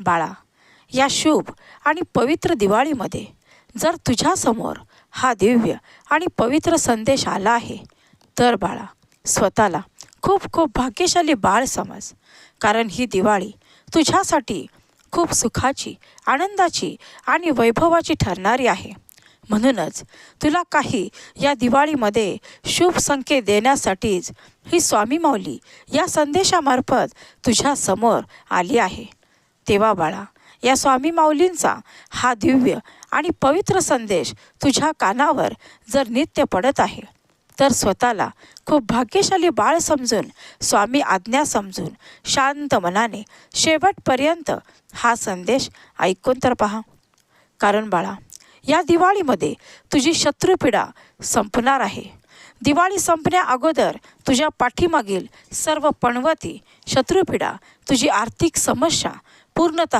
बाळा या शुभ आणि पवित्र दिवाळीमध्ये जर तुझ्यासमोर हा दिव्य आणि पवित्र संदेश आला आहे तर बाळा स्वतःला खूप खूप भाग्यशाली बाळ समज. कारण ही दिवाळी तुझ्यासाठी खूप सुखाची आनंदाची आणि वैभवाची ठरणारी आहे. म्हणूनच तुला काही या दिवाळीमध्ये शुभ संकेत देण्यासाठीच ही स्वामी माऊली या संदेशामार्फत तुझ्यासमोर आली आहे. तेव्हा बाळा या स्वामी माऊलींचा हा दिव्य आणि पवित्र संदेश तुझ्या कानावर जर नित्य पडत आहे तर स्वतःला खूप भाग्यशाली बाळ समजून स्वामी आज्ञा समजून शांत मनाने शेवटपर्यंत हा संदेश ऐकून तर पहा. कारण बाळा या दिवाळीमध्ये तुझी शत्रुपीडा संपणार आहे. दिवाळी संपण्या अगोदर तुझ्या पाठीमागील सर्व पणवती शत्रुपीडा तुझी आर्थिक समस्या पूर्णत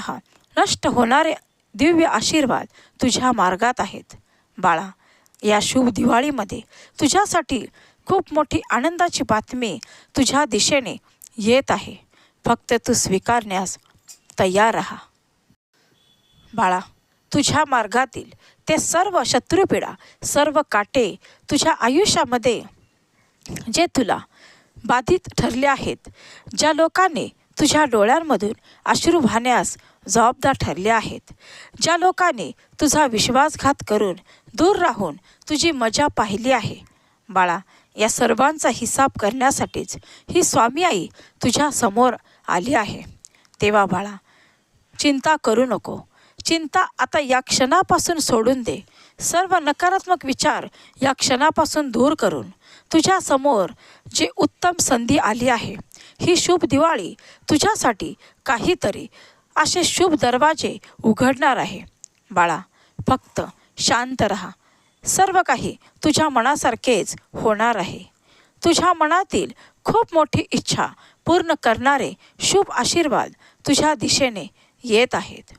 नष्ट होणारे दिव्य आशीर्वाद तुझ्या मार्गात आहेत. बाळा या शुभ दिवाळीमध्ये तुझ्यासाठी खूप मोठी आनंदाची बातमी तुझ्या दिशेने येत आहे. फक्त तू स्वीकारण्यास तयार राहा. बाळा तुझ्या मार्गातील ते सर्व शत्रुपिडा सर्व काटे तुझ्या आयुष्यामध्ये जे तुला बाधित ठरले आहेत ज्या लोकांनी तुझ्या डोळ्यांमधून अश्रू वाहण्यास जबाबदार ठरले आहेत. ज्या लोकांनी तुझा विश्वासघात करून दूर राहून तुझी मजा पाहिली आहे बाळा या सर्वांचा हिसाब करण्यासाठीच ही स्वामी आई तुझ्या समोर आली आहे. तेव्हा बाळा चिंता करू नको. चिंता आता या क्षणापासून सोडून दे. सर्व नकारात्मक विचार या क्षणापासून दूर करून तुझ्यासमोर जे उत्तम संधी आली आहे ही शुभ दिवाळी तुझ्यासाठी काहीतरी असे शुभ दरवाजे उघडणार आहे. बाळा फक्त शांत रहा. सर्व काही तुझ्या मनासारखेच होणार आहे. तुझ्या मनातील खूप मोठी इच्छा पूर्ण करणारे शुभ आशीर्वाद तुझ्या दिशेने येत आहेत.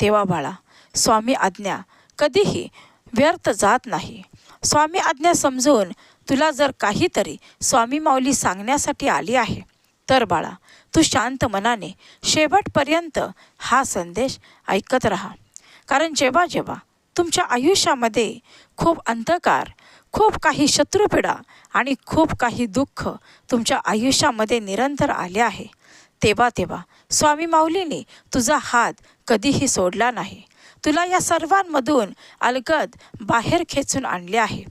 तेव्हा बाळा स्वामी आज्ञा कधीही व्यर्थ जात नाही. स्वामी आज्ञा समजून तुला जर काहीतरी स्वामी माऊली सांगण्यासाठी आली आहे तर बाळा तू शांत मनाने शेवटपर्यंत हा संदेश ऐकत राहा. कारण जेव्हा जेव्हा तुमच्या आयुष्यामध्ये खूप अंधकार खूप काही शत्रुपिडा आणि खूप काही दुःख तुमच्या आयुष्यामध्ये निरंतर आले आहे तेव्हा तेव्हा स्वामी माऊलीने तुझा हात कधीही सोडला नाही. तुला या सर्वांमधून अलगद बाहेर खेचून आणले आहे.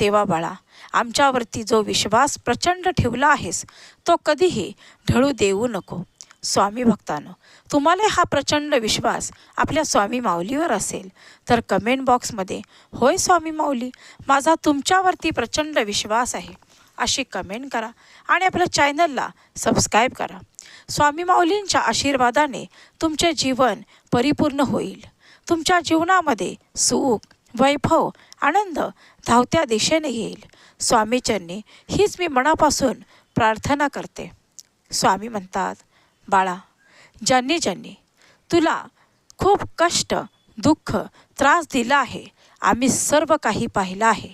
तेव्हा बाळा आमच्यावरती जो विश्वास प्रचंड ठेवला आहेस तो कधीही ढळू देऊ नको. स्वामी भक्तांनो तुम्हाला हा प्रचंड विश्वास आपल्या स्वामी माऊलीवर असेल. तर कमेंट बॉक्समध्ये होय स्वामी माऊली माझा तुमच्यावरती प्रचंड विश्वास आहे. अशी कमेंट करा आणि आपल्या चॅनलला सबस्क्राईब करा. स्वामी माऊलींच्या आशीर्वादाने तुमचे जीवन परिपूर्ण होईल. तुमच्या जीवनामध्ये सुख वैभव आनंद धावत्या दिशेने येईल. स्वामीचरणी हीच मी मनापासून प्रार्थना करते. स्वामी म्हणतात बाळा ज्यांनी ज्यांनी तुला खूप कष्ट दुःख त्रास दिला आहे आम्ही सर्व काही पाहिलं आहे.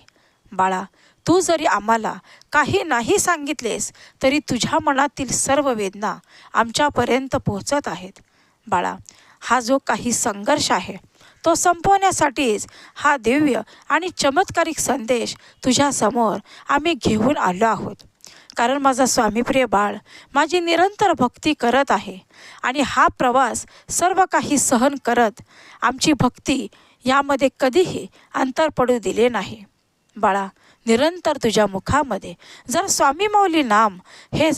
बाळा तू जरी आम्हाला काही नाही सांगितलेस तरी तुझ्या मनातील सर्व वेदना आमच्यापर्यंत पोहोचत आहेत. बाळा हा जो काही संघर्ष आहे तो संपवण्यासाठीच हा दिव्य आणि चमत्कारिक संदेश तुझ्यासमोर आम्ही घेऊन आलो आहोत. कारण माझा स्वामीप्रिय बाळ माझी निरंतर भक्ती करत आहे आणि हा प्रवास सर्व काही सहन करत आमची भक्ती यामध्ये कधीही अंतर पडू दिले नाही. बाळा निरंतर तुझ्या मुखामध्ये जर स्वामी माऊली नाम हे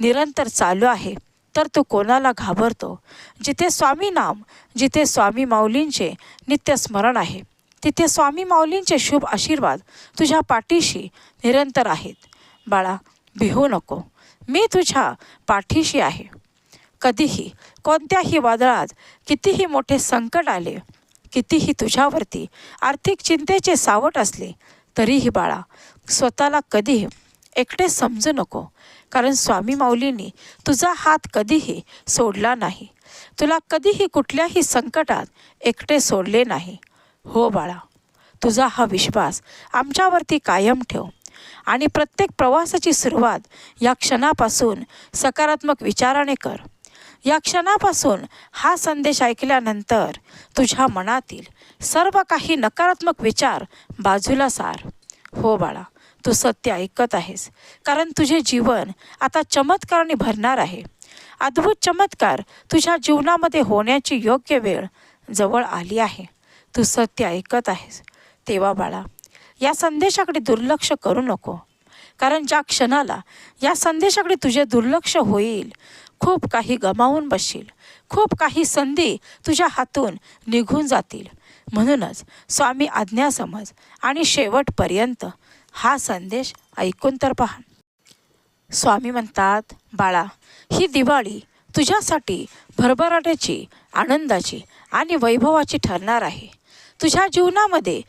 निरंतर चालू आहे तर तू कोणाला घाबरतो? जिथे स्वामी नाम जिथे स्वामी माऊलींचे नित्य स्मरण आहे तिथे स्वामी माऊलींचे शुभ आशीर्वाद तुझ्या पाठीशी निरंतर आहेत. बाळा भिवू नको. मी तुझ्या पाठीशी आहे. कधीही कोणत्याही वादळात कितीही मोठे संकट आले कितीही तुझ्यावरती आर्थिक चिंतेचे सावट असले तरीही बाळा स्वतःला कधीही एकटे समजू नको. कारण स्वामी माऊलींनी तुझा हात कधीही सोडला नाही. तुला कधीही कुठल्याही संकटात एकटे सोडले नाही. हो बाळा तुझा हा विश्वास आमच्यावरती कायम ठेव. आणि प्रत्येक प्रवासाची सुरुवात या क्षणापासून सकारात्मक विचाराने कर. या क्षणापासून हा संदेश ऐकल्यानंतर तुझ्या मनातील सर्व काही नकारात्मक विचार बाजूला सार. हो बाळा तू सत्य ऐकत आहेस. कारण तुझे जीवन आता चमत्काराने भरणार आहे. अद्भुत चमत्कार तुझ्या जीवनामध्ये होण्याची योग्य वेळ जवळ आली आहे. तू सत्य ऐकत आहेस. तेव्हा बाळा या संदेशाकडे दुर्लक्ष करू नको. कारण ज्या क्षणाला या संदेशाकडे तुझे दुर्लक्ष होईल खूप काही गमावून बसशील. खूप काही संधी तुझ्या हातून निघून जातील. म्हणूनच स्वामी आज्ञा समज आणि शेवटपर्यंत हा संदेश ऐकून तर पहा. स्वामी म्हणतात बाळा ही दिवाळी तुझ्यासाठी भरभराट्याची आनंदाची आणि वैभवाची ठरणार आहे. तुझ्या जीवनामध्ये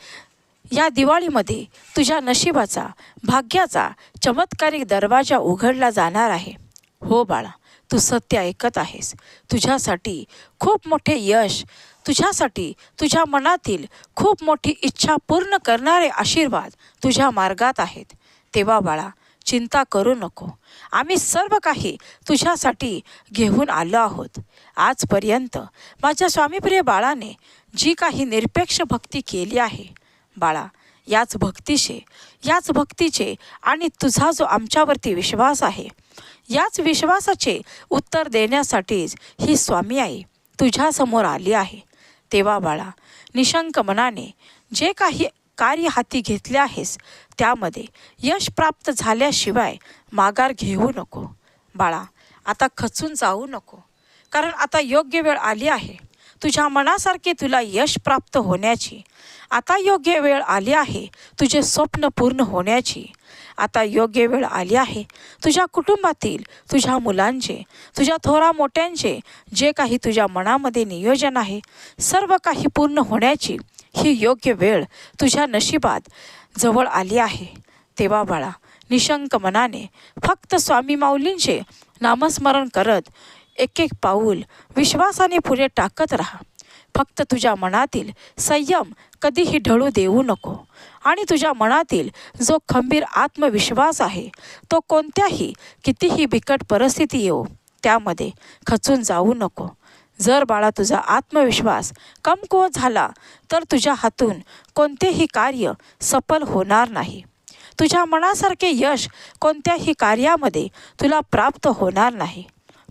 या दिवाळीमध्ये तुझ्या नशिबाचा भाग्याचा चमत्कारिक दरवाजा उघडला जाणार आहे. हो बाळा तू सत्य ऐकत आहेस. तुझ्यासाठी खूप मोठे यश तुझ्यासाठी तुझ्या मनातील खूप मोठी इच्छा पूर्ण करणारे आशीर्वाद तुझ्या मार्गात आहेत. तेव्हा बाळा चिंता करू नको. आम्ही सर्व काही तुझ्यासाठी घेऊन आलो आहोत. आजपर्यंत माझ्या स्वामीप्रिय बाळाने जी काही निरपेक्ष भक्ती केली आहे बाळा याच भक्तीचे याच भक्तीचे आणि तुझा जो आमच्यावरती विश्वास आहे याच विश्वासाचे उत्तर देण्यासाठीच ही स्वामी आई तुझ्यासमोर आली आहे. तेव्हा बाळा निशंक मनाने जे काही कार्य हाती घेतले आहेस त्यामध्ये यश प्राप्त झाल्याशिवाय माघार घेऊ नको. बाळा आता खचून जाऊ नको. कारण आता योग्य वेळ आली आहे. तुझ्या मनासारखे तुला यश प्राप्त होण्याची. आता योग्य वेळ आली आहे. तुझे स्वप्न पूर्ण होण्याची. आता योग्य वेळ आली आहे. तुझ्या कुटुंबातील तुझ्या मुलांचे तुझ्या थोरा मोठ्यांचे जे काही तुझ्या मनामध्ये नियोजन आहे सर्व काही पूर्ण होण्याची ही योग्य वेळ तुझ्या नशिबात जवळ आली आहे. तेव्हा बाळा निशंक मनाने फक्त स्वामी माऊलींचे नामस्मरण करत एक एक पाऊल विश्वासाने पुढे टाकत राहा. फक्त तुझ्या मनातील संयम कधीही ढळू देऊ नको. आणि तुझ्या मनातील जो खंबीर आत्मविश्वास आहे तो कोणत्याही कितीही बिकट परिस्थिती येऊ त्यामध्ये खचून जाऊ नको. जर बाळा तुझा आत्मविश्वास कमकुवत झाला तर तुझ्या हातून कोणतेही कार्य सफल होणार नाही. तुझ्या मनासारखे यश कोणत्याही कार्यामध्ये तुला प्राप्त होणार नाही.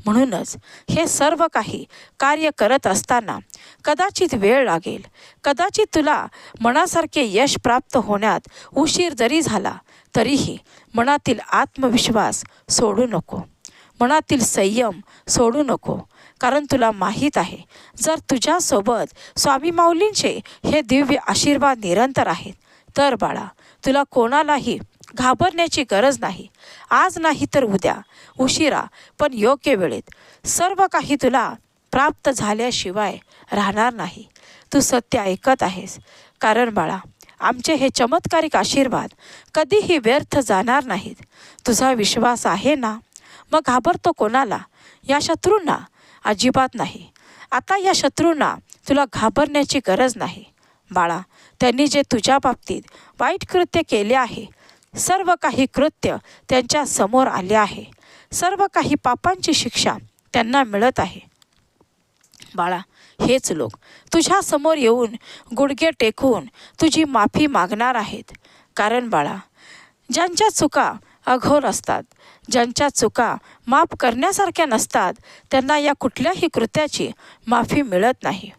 म्हणूनच हे सर्व काही कार्य करत असताना कदाचित वेळ लागेल. कदाचित तुला मनासारखे यश प्राप्त होण्यात उशीर जरी झाला तरीही मनातील आत्मविश्वास सोडू नको. मनातील संयम सोडू नको कारण तुला माहीत आहे जर तुझ्यासोबत स्वामी माऊलींचे हे दिव्य आशीर्वाद निरंतर आहेत तर बाळा तुला कोणालाही घाबरण्याची गरज नाही. आज नाही तर उद्या. उशिरा पण योग्य वेळेत. सर्व काही तुला प्राप्त झाल्याशिवाय राहणार नाही. तू सत्य ऐकत आहेस. कारण बाळा आमचे हे चमत्कारिक आशीर्वाद कधीही व्यर्थ जाणार नाहीत. तुझा विश्वास आहे ना? मग घाबरतो कोणाला? या शत्रूंना? अजिबात नाही. आता या शत्रूंना तुला घाबरण्याची गरज नाही. बाळा त्यांनी जे तुझ्या बाबतीत वाईट कृत्य केले आहे सर्व काही कृत्य त्यांच्यासमोर आले आहे. सर्व काही पापांची शिक्षा त्यांना मिळत आहे. बाळा हेच लोक तुझ्या समोर येऊन गुडघे टेकून तुझी माफी मागणार आहेत. कारण बाळा ज्यांच्या चुका अघोर असतात ज्यांच्या चुका माफ करण्यासारख्या नसतात त्यांना या कुठल्याही कृत्याची माफी मिळत नाही.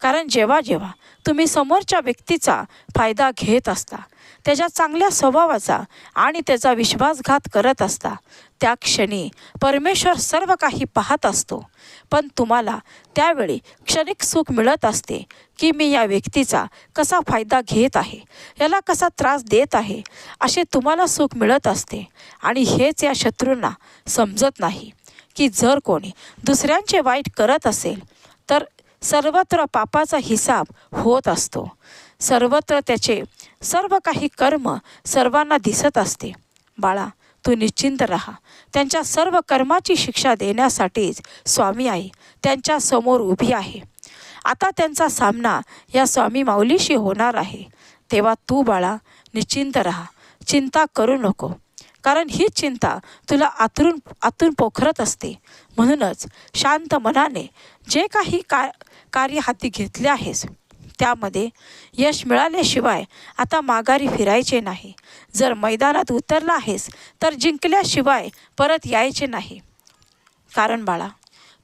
कारण जेव्हा जेव्हा तुम्ही समोरच्या व्यक्तीचा फायदा घेत असता त्याच्या चांगल्या स्वभावाचा आणि त्याचा विश्वासघात करत असता. त्या क्षणी परमेश्वर सर्व काही पाहत असतो. पण तुम्हाला त्यावेळी क्षणिक सुख मिळत असते की मी या व्यक्तीचा कसा फायदा घेत आहे? याला कसा त्रास देत आहे? असे तुम्हाला सुख मिळत असते. आणि हेच या शत्रूंना समजत नाही की जर कोणी दुसऱ्यांचे वाईट करत असेल तर सर्वत्र पापाचा हिसाब होत असतो. सर्वत्र त्याचे सर्व काही कर्म सर्वांना दिसत असते. बाळा तू निश्चिंत राहा. त्यांच्या सर्व कर्माची शिक्षा देण्यासाठीच स्वामी आई त्यांच्यासमोर उभी आहे. आता त्यांचा सामना या स्वामी माऊलीशी होणार आहे. तेव्हा तू बाळा निश्चिंत राहा. चिंता करू नको. कारण ही चिंता तुला आतरून आतून पोखरत असते. म्हणूनच शांत मनाने जे काही का कार्य हाती घेतले आहेस त्यामध्ये यश मिळाल्याशिवाय आता माघारी फिरायचे नाही. जर मैदानात उतरला आहेस तर जिंकल्याशिवाय परत यायचे नाही. कारण बाळा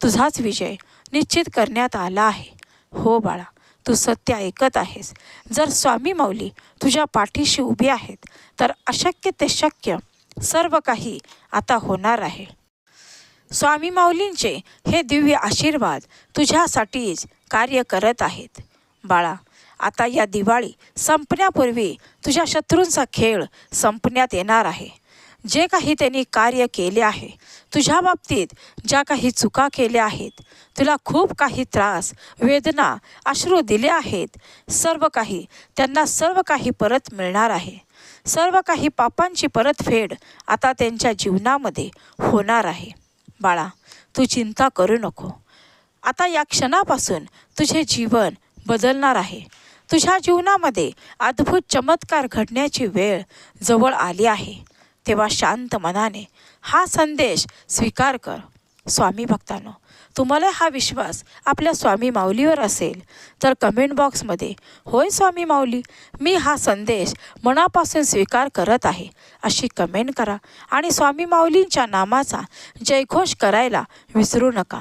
तुझाच विजय निश्चित करण्यात आला आहे. हो बाळा तू सत्य ऐकत आहेस. जर स्वामी माऊली तुझ्या पाठीशी उभी आहेत तर अशक्य ते शक्य सर्व काही आता होणार आहे. स्वामी माऊलींचे हे दिव्य आशीर्वाद तुझ्यासाठीच कार्य करत आहेत. बाळा आता या दिवाळी संपण्यापूर्वी तुझ्या शत्रूंचा खेळ संपण्यात येणार आहे. जे काही त्यांनी कार्य केले आहे तुझ्या बाबतीत ज्या काही चुका केल्या आहेत तुला खूप काही त्रास वेदना अश्रू दिले आहेत सर्व काही त्यांना सर्व काही परत मिळणार आहे. सर्व काही पापांची परतफेड आता त्यांच्या जीवनामध्ये होणार आहे. बाळा तू चिंता करू नको. आता या क्षणापासून तुझे जीवन बदलणार आहे. तुझ्या जीवनामध्ये अद्भुत चमत्कार घडण्याची वेळ जवळ आली आहे. तेव्हा शांत मनाने हा संदेश स्वीकार कर. स्वामी भक्तांनो तुम्हाला हा विश्वास आपल्या स्वामी माऊलीवर असेल तर कमेंट बॉक्समध्ये होय स्वामी माऊली मी हा संदेश मनापासून स्वीकार करत आहे. अशी कमेंट करा. आणि स्वामी माऊलींच्या नामाचा जयघोष करायला विसरू नका.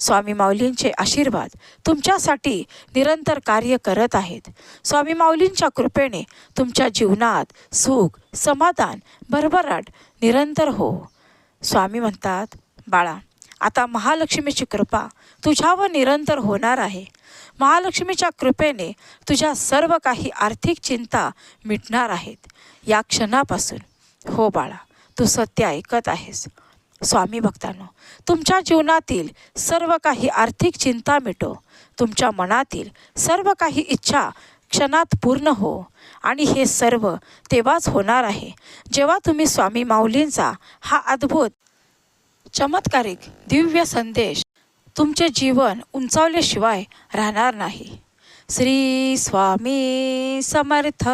स्वामी माऊलींचे आशीर्वाद तुमच्यासाठी निरंतर कार्य करत आहेत. स्वामी माऊलींच्या कृपेने तुमच्या जीवनात सुख समाधान भरभराट निरंतर हो. स्वामी म्हणतात बाळा आता महालक्ष्मीची कृपा तुझ्यावर निरंतर होणार आहे. महालक्ष्मीच्या कृपेने तुझ्या सर्व काही आर्थिक चिंता मिटणार आहेत. या क्षणापासून हो बाळा तू सत्य ऐकत आहेस. स्वामी भक्तांनो तुमच्या जीवनातील सर्व काही आर्थिक चिंता मिटो. तुमच्या मनातील सर्व काही इच्छा क्षणात पूर्ण हो. आणि हे सर्व तेव्हाच होणार आहे जेव्हा तुम्ही स्वामी माऊलींचा हा अद्भुत चमत्कारिक दिव्य संदेश तुमचे जीवन उंचावल्याशिवाय राहणार नाही. श्री स्वामी समर्थ.